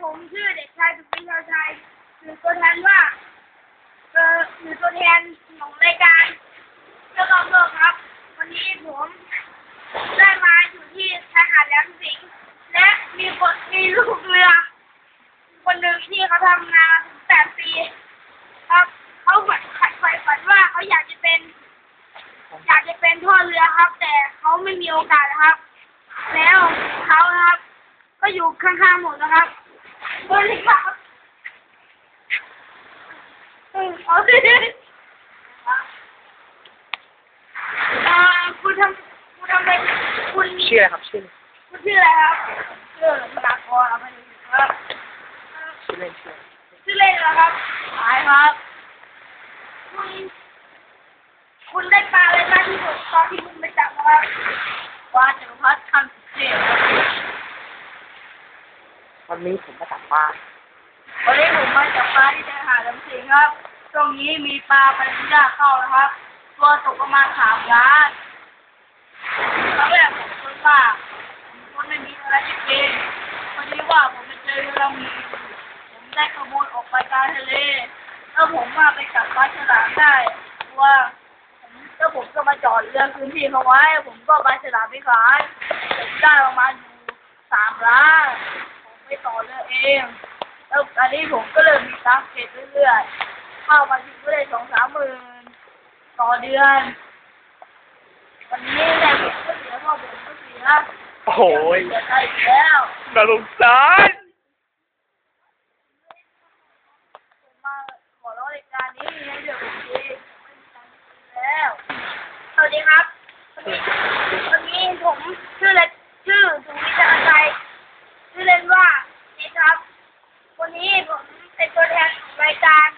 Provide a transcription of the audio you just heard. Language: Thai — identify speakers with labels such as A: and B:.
A: ผมชื่อเด็กชายสุพิชาชัยหรือตัวแทนว่าเออหรือตัวแทนของรายการเจ้าของโลกครับ วันนี้ผมได้มาอยู่ที่ชายหาดแหลมสิงห์และมีคนมีลูกเรือ คนหนึ่งที่เขาทำงานมาถึงแปดปีครับเขาใฝ่ใฝ่ฝันว่าเขาอยากจะเป็น อยากจะเป็นท่อเรือครับ แต่เขาไม่มีโอกาสนะครับ แล้วเขาครับ ก็อยู่ข้างๆผมนะครับ สวัสดีครับเออเอาสิเอ่อคุณทำคุณทำเป็นคุณ
B: ชื่ออะไรครับชื่อ
A: คุณชื่ออะไรครับเรื่องมากรครับไม่รู้ครับ
B: ชื่อเล่นชื่อ
A: ชื่อเล่นเหรอครับหายครับ คุณ คุณได้ปลาอะไรมากที่สุดตอนที่คุณไปจับนะครับปลาจักรพรรดิคันสุดเทพครับ
B: วันนี้ผมมาตัดปลา
A: วันนี้ผมมาจับปลาที่ชายหาดลำสิงครับ ตรงนี้มีปลาปลาที่ยากเข้านะครับ ตัวตกประมาณสามล้านแล้วแบบผมคนบ้าผมคนไม่มีอะไรจะกินพอดีว่าผมไปเจอเรือลำนี้ผมได้ขโมยออกไปกลางทะเล แล้วผมมาไปจับปลาฉลามได้ว่าแล้วผมก็มาจอดเรือพื้นที่เขาไว้ ผมก็เอาปฉลามไปขายผมได้ประมาณอยู่สามล้าน เรือเองแล้วอันนี้ผมก็เริ่มมีตังค์เก็บเรื่อยๆเข้ามาทีก็ได้สองสามหมื่นต่อเดือน วันนี้ได้เก็บก็เสียพ่อผมก็เสีย
B: โอ้โหย
A: เสียใจอีกแล้ว
B: น่าสงสาร
A: ผมมาขอร้องรายการนี้ให้เดือดผมดีไม่มีตังค์กินแล้ว สวัสดีครับ วันนี้วันนี้ผมชื่อเล่นันนี้ผมเป็นตัวแทนของรายการ